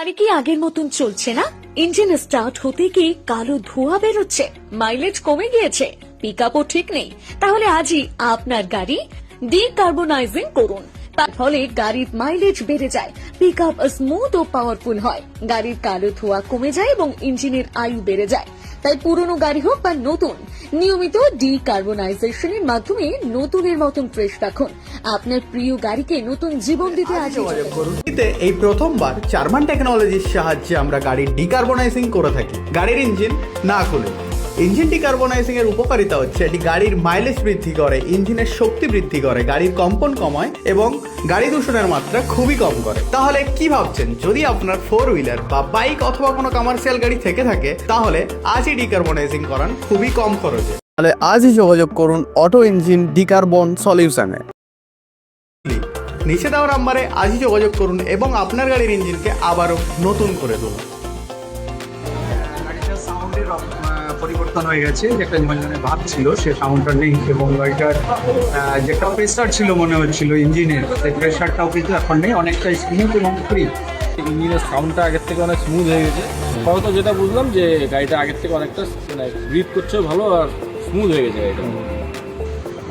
গাড়ি কি আগের মতন চলছে না? ইঞ্জিন স্টার্ট হতে কি কালো ধোঁয়া বেরোচ্ছে? মাইলেজ কমে গিয়েছে। পিক ঠিক নেই। তাহলে আজই আপনার গাড়ি ডিকার্বনাইজিং করুন। তার ফলে গাড়ির মাইলেজ বেড়ে যায়। পিক আপ স্মুথ ও পাওয়ারফুল হয়। গাড়ির কালো ধোঁয়া কমে যায় এবং ইঞ্জিনের আয়ু বেড়ে যায়। তাই পুরনো গাড়ি হোক বা নতুন নিয়মিত ডিকার্বনাইজেশনের মাধ্যমে নতুনের মতন ফ্রেশ রাখুন। আপনার প্রিয় গাড়িকে নতুন জীবন দিতে আজ এতে এই প্রথমবার জার্মান টেকনোলজির সাহায্যে আমরা গাড়ির ডিকার্বনাইজিং করে থাকি। গাড়ির ইঞ্জিন না খুলে। ইঞ্জিন ডিকার্বনাইজিং এর উপকারিতা হচ্ছে এটি গাড়ির মাইলেজ বৃদ্ধি করে ইঞ্জিনের শক্তি বৃদ্ধি করে গাড়ির কম্পন কমায় এবং গাড়ি দূষণের মাত্রা খুবই কম করে। তাহলে কি ভাবছেন? যদি আপনার ফোর হুইলার বা বাইক অথবা কোনো কমার্শিয়াল গাড়ি থেকে থাকে তাহলে আজই ডিকার্বনাইজিং করান খুবই কম খরচে। তাহলে আজই যোগাযোগ করুন অটো ইঞ্জিন ডিকার্বন সলিউশনে। নিচে দেওয়া নাম্বারে আজই যোগাযোগ করুন এবং আপনার গাড়ির ইঞ্জিনকে আবারও নতুন করে তুলুন। সাউন্ডের পরিবর্তন হয়ে গেছে যেটা মানে ভাব ছিল সে সাউন্ডটা নেই এবং গাড়িটার আহ, যেটা প্রেসার ছিল মনে হচ্ছিল ইঞ্জিনের সেই প্রেসারটাও কিন্তু এখন নেই অনেকটা স্মুথ এবং ফ্রি ইঞ্জিনের সাউন্ডটা আগের থেকে অনেক স্মুথ হয়ে গেছে। ফলত যেটা বুঝলাম যে গাড়িটা আগের থেকে অনেকটা মানে ব্রিথ করছে ভালো আর স্মুথ হয়ে গেছে গাড়িটা।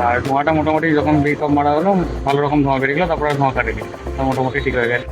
আর ধোঁয়াটা মোটামুটি যখন ব্রেক অফ মারা হলো ভালো রকম ধোঁয়া বেরিয়ে গেলো তারপরে ধোঁয়া কাটে তো মোটামুটি ঠিক হয়ে গেছে।